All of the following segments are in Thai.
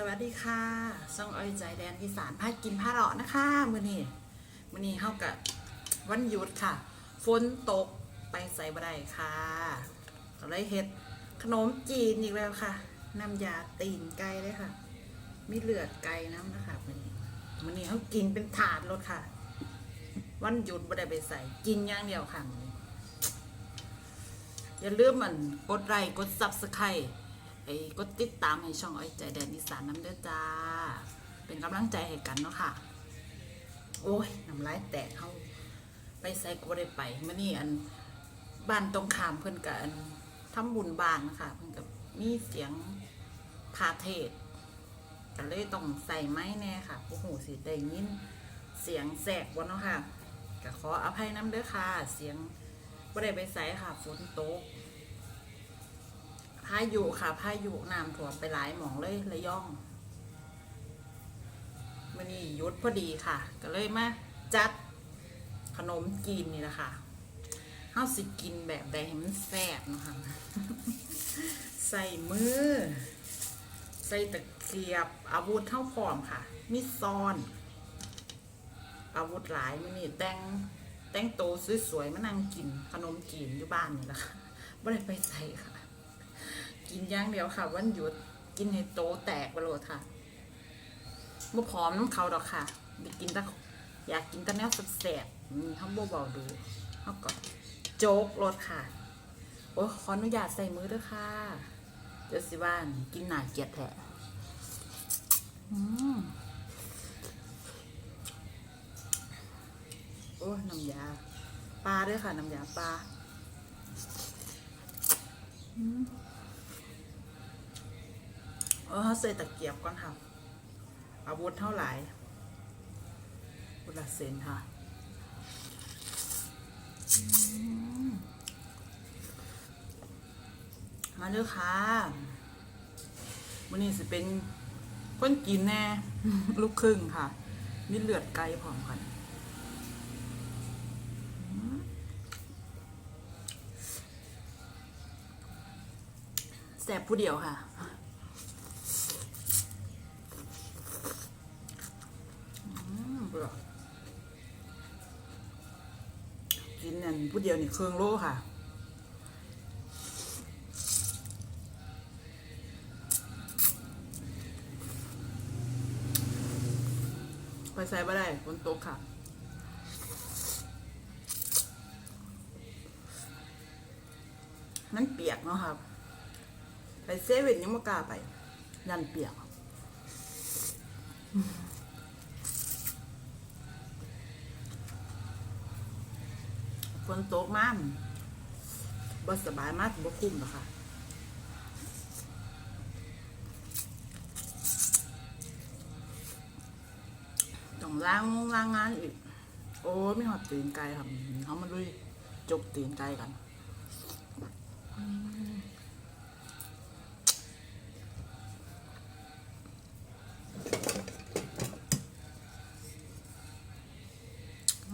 สวัสดีค่ะซ่องอ้อยใจแดนอีสานพากินผ้าเลาะนะคะมื้อนี้มื้อนี้เฮากับวันหยุดค่ะ ฝนตกไปใส่บ่ได้ค่ะก็เลยเฮ็ดขนมจีนอีกแล้วค่ะ น้ำยาตีนไก่เลยค่ะ มีเลือดไก่น้ำนะคะมื้อนี้มื้อนี้เฮากินเป็นถาดรถค่ะ วันหยุดบ่ได้ไปใส่กินอย่างเดียวค่ะ อย่าลืมมันกดไลค์กด Subscribe ไไอ้กดติดตามให้ช่องอ้อยใจแดนอีสานน้ำเด้อจ้า เป็นกำลังใจให้กันเนาะค่ะ โอ้ยน้ำลายแตกเขาไปใส่ก็บ่ได้ไปเมื่อนี้อันบ้านตรงขามเพิ่อนกับอันทำบุญบ้านนะคะเพิ่อนกับมีเสียงพาเทศก็เลยต้องใส่ไม้แน่ค่ะโอ้โหสิได้ยินเสียงแสกบ่เนาะค่ะก็ขออภัยน้ำเด้อค่ะ เสียงบ่ได้ไปใส่ค่ะฝนตก พายุค่ะพายุน้ำท่วมไปหลายหมองเลยระยองมันนี่ยุดพอดีค่ะ ก็เลยมาจัดขนมจีนนี่แหละค่ะเฮาสิกินแบบใดให้มันแซ่บนะคะใส่มือ ใส่ตะเกียบ อาวุธเท่าพร้อมค่ะ มีซอน อาวุธหลายมันนี่แต่งแต่งโตสวยๆมานั่งกินขนมจีนอยู่บ้านนี่แหละค่ะไม่ได้ไปใส่ค่ะ กินย่างเดียวค่ะ วันหยุดกินให้โตแตกไปโลดค่ะบ่พร้อมน้ำเขาดอกค่ะไปกินต่อยากกินแต่แนวแสบๆเขาบ่เบาดูเขาก็โจ๊กรสค่ะ โอ้ยขออนุญาตใส่มือด้วยค่ะ เดี๋ยวสิบ้านกินหนาเกียดแท้อืมโอ้น้ำยาปลาด้วยค่ะ น้ำยาปลา เออใส่ตะเกียบก่อนค่ะอาวุธเท่าไหร่วุธละเซนค่ะมาเด้อค่ะวันนี้สิเป็นคนกินแน่ ลูกครึ่งค่ะ มีเลือดไก่พร้อมกันแสบผู้เดียวค่ะ ผู้เดียวนี่เครื่องโลค่ะไปใส่บ่ได้บนโต๊ะค่ะมันเปียกเนาะครับ ไปเซเว่นยังไม่กล้าไปยันเปียก ฝนตกมากบ่สบายมากบ่คุ้มหรอกค่ะต้องล้างล้างงานอีก โอ้ยไม่หอดตีนไก่ค่ะเขามาลุยจกตีนไก่กัน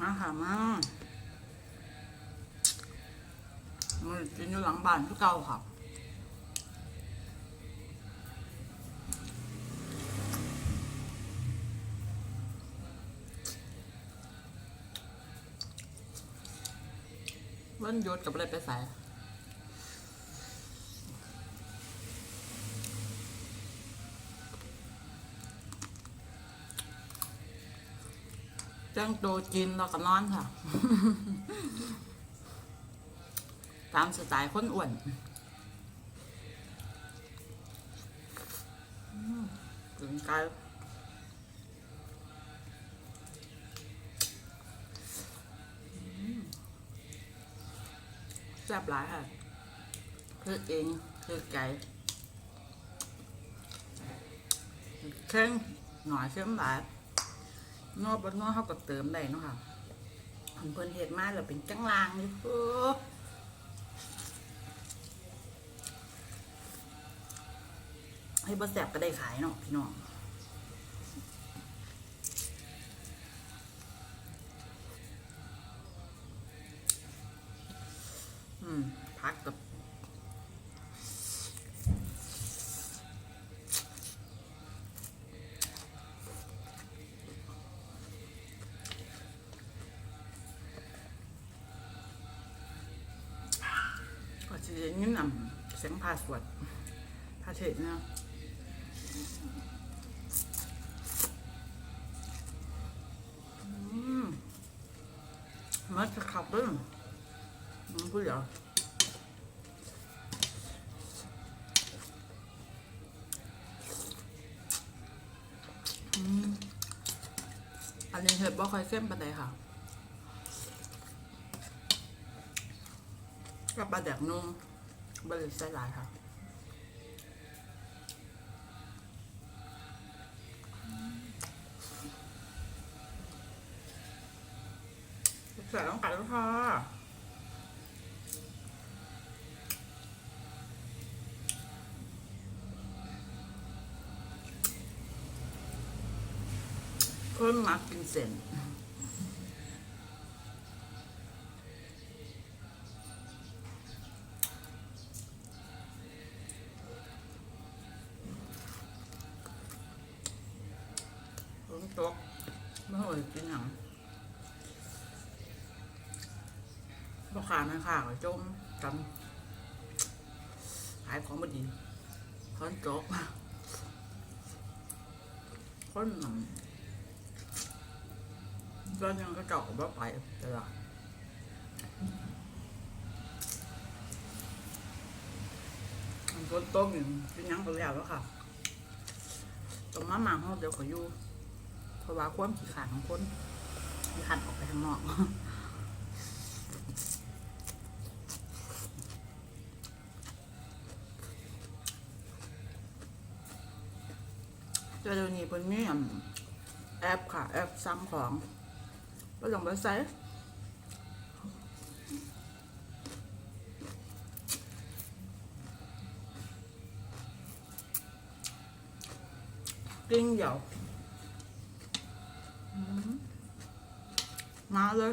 มาค่ะมา มันกินอยู่หลัง บ้านคือเก่าครับวันยุดกับอะไรไปใส่จ้างโตวกินแล้วก็นอนค่ะ ตามสไตล์คนอ้วนถึงกายอืมแซ่บหลายค่ะเพื่อเองเพื่อไก่เค็มหน่อยเค็มหลายนอกบนนอกเขาก็เติมได้เนาะค่ะเพิ่นเห็ดมาแล้วเป็นจังลางอยู่ ให้บะแสบก็ได้ขายเนาะพี่น้องอืมพักกับก็จะยืนนำเสียงพาสวดพาเทศนาะ มัดจะขับด้วยอืมพูดเหรออืมอันนี้เห็ดบ่ค่อยเข้มปานใดค่ะกับปลาแดกนุ่มบริใส่หลายค่ะ ใส่ต้องกัดแล้วค่ะคนมักกินเส้นตกไม่เคยกินหยัง พ่อขาแม่ขาก็จมกันขายของไม่ดีฝนตกคนหนังก็ยังก็เจาะบ่ไปตลอดฝนตกอยู่กินหยังก็แล้วแล้วค่ะตรงมาหมาห้องเดี๋ยวขออยู่เพราะว่าความขี้ขาดของคนขี้ขาดออกไปข้างนอก แต่เดี๋ยวนี้เป็นมีอันแอปค่ะ แอปซ้ำของก็ลองไปใส่กิ้งเหยามาเลย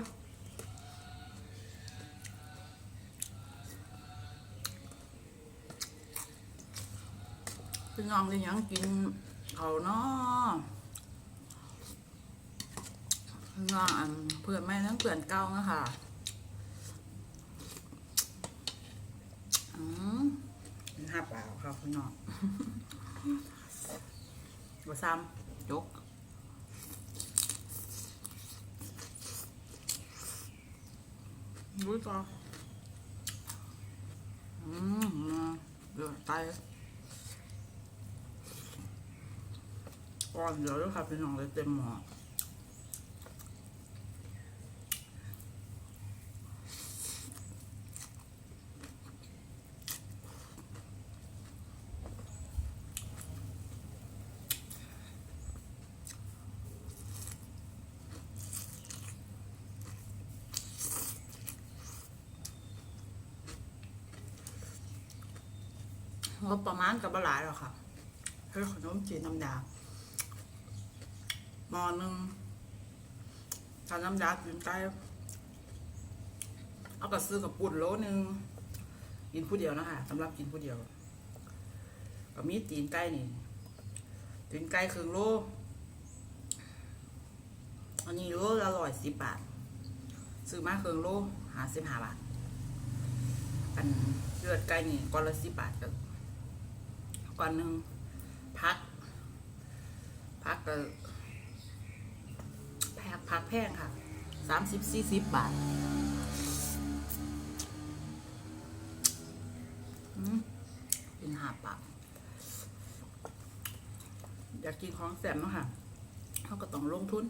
พี่น้องได้หยังกิน เขาเนาะพี่น้องอันเพื่อนแม่ทั้งเพื่อนเก่านะคะอืมห้าเปล่าครับพี่น้องบะซ้ำยกรู้จักอืมเดือดตาย ก่อนเดี๋ยวด้วยค่ะพี่น้องเลยเต็มหม้องบประมาณกับบหลายหรอกค่ะเฮ้ยขนมจีนน้ำยาห มอหนึ่งทานน้ำยากินไก่เอาก็ซื้อกับปุ่นโลหนึ่งกินผู้เดียวนะคะสำหรับกินผู้เดียวก็มีตีนไก่นี่ตีนไก่ครึ่งโลอันนี้โลละร้อยสิบบาท ซื้อมาครึ่งโลหาสิบห้าบาท อันเลือดไก่นี่ก้อนละสิบบาทก็ก้อนหนึ่งพักพักก็ แพงพักแพงค่ะสามสิบสี่สิบบาทเป็นหาปากอยากกินของแสบเนาะค่ะเขาก็ต้องลงทุน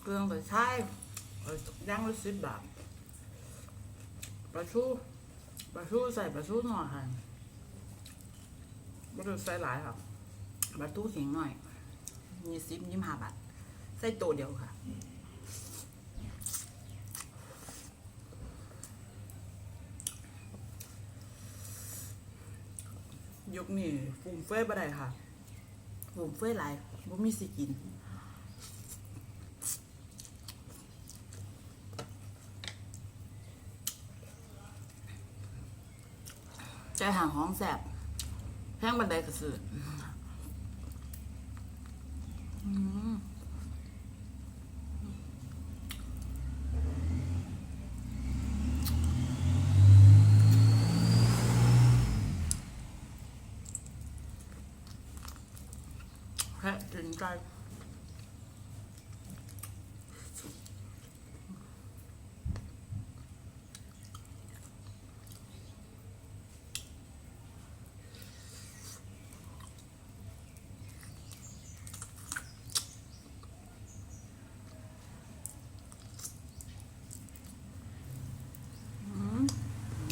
เครื่องก็ใช้ ย่างละสิบบาทปลาชูปลาชูใส่ปลาชูหน่อยค่ะไม่ต้องใส่หลายครับปลาทูสิงหน่อยยี่สิบยี่ห้าบาทใส่ตัวเดียวค่ะยกนี่ฟุ่มเฟ้ยบ่ได้ค่ะฟุ่มเฟ้ยหลายบ่มีสิกิน ห่างห้องแสบแพ้งบันไดกระสืออืมแค่ถึงใจ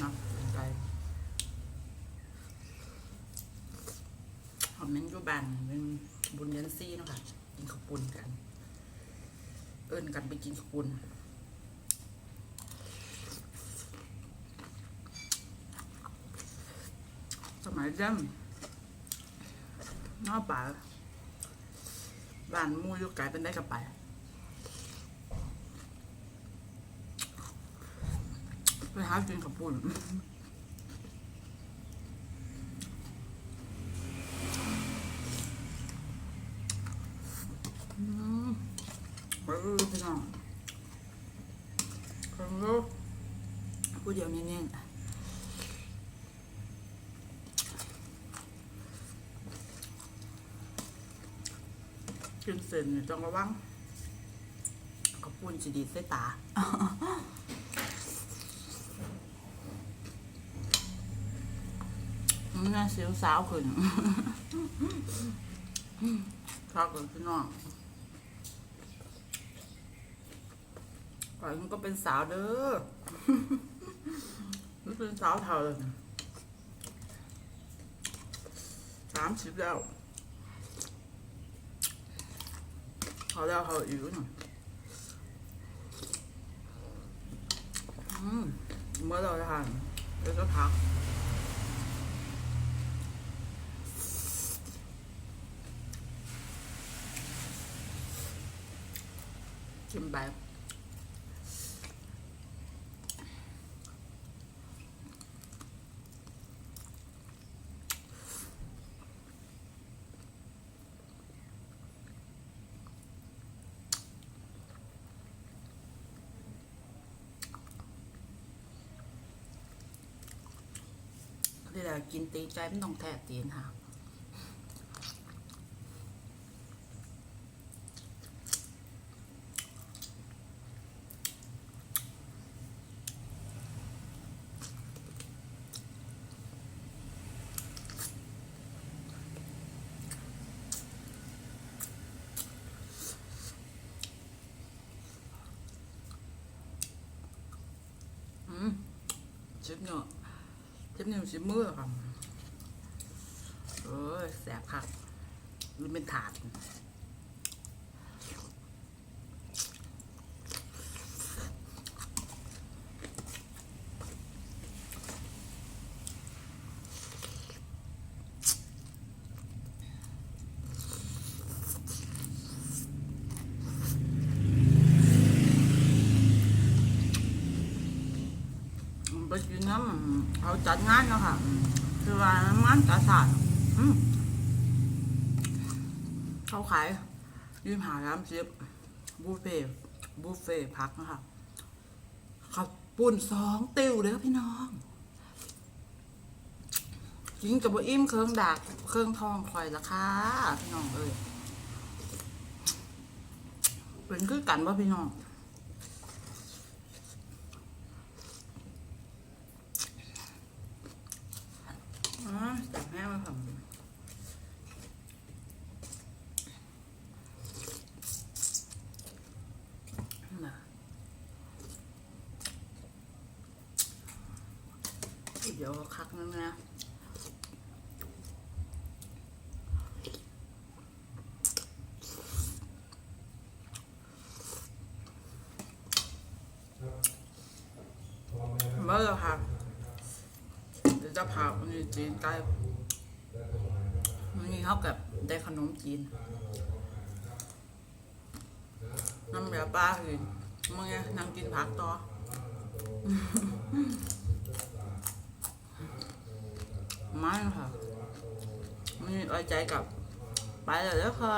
นะใจหอมเน้นอยู บานเป็นบุญยันซี่เนาะคะกินข้าวปุ้นกัน เอิ้นกันไปกินข้าวปุ้นสมัยเริ่มนอกป่าบ้านมูยู่ไกลเป็นได้กับไปไปหากินกับปุ่นอืมเออพี่น้องคนรู้พูดเดียวเน้น ๆกินเสร็จนี่ต้องระวังกับปุ่นจะดีใส่ตามันน่าเสียวสาวขึ้นชอบกับพี่น้องก่อนมันก็เป็นสาวเด้อมันเป็นสาวเท่าเลยสามสิบแล้ว เขาแล้วเขาอีกหน่อยอืมเมื่อเราทานแล้วก็พักชิมแบบที่เรากินตีนใจไม่ต้องแทะตีนค่ะอืม เช็ดเนาะเช็ดนิ้วชิมือค่ะ เอ้ยแสบคักมันเป็นถาดไปกิ น้ำเขาจัดงานเนาะค่ะ คือว่างานกาศาสตร์อืมเขาขายยืมหาร้านเชฟบุฟเฟ่บุฟเฟ่พักนะคะขับปุ่นสองติวเด้อพี่น้องกินกับบอิ่มเครื่องดากเครื่องทองคอยราคาพี่น้องเอ้ยเป็นคือกันว่าพี่น้อง อ๋อ จับแม่มาผมน่ะเดี๋ยวคักนึงนะเมื่อค่ะเดี๋ยวจะพาคนจีนใกล้มันมี เท่ากับได้ขนมจีน น้ำยาปลาคือนมึงนั่งกินผักต่อไม่ค่ะมีไใจกับ ไปเลยแล้วค่ะ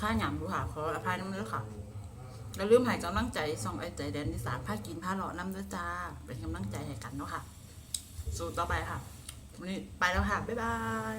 ค่าหยำดูค่ะขออภัยน้ำเนื้อค่ะแล้วลืมหายกำลังใจส่องไอ้ใจแดนที่สามผ้ากินผ้าหล่อน้ำเนื้อจ้า เป็นกำลังใจให้กันเนาะค่ะ สู้ต่อไปค่ะ นนี้ไปแล้วค่ะ บ๊ายบาย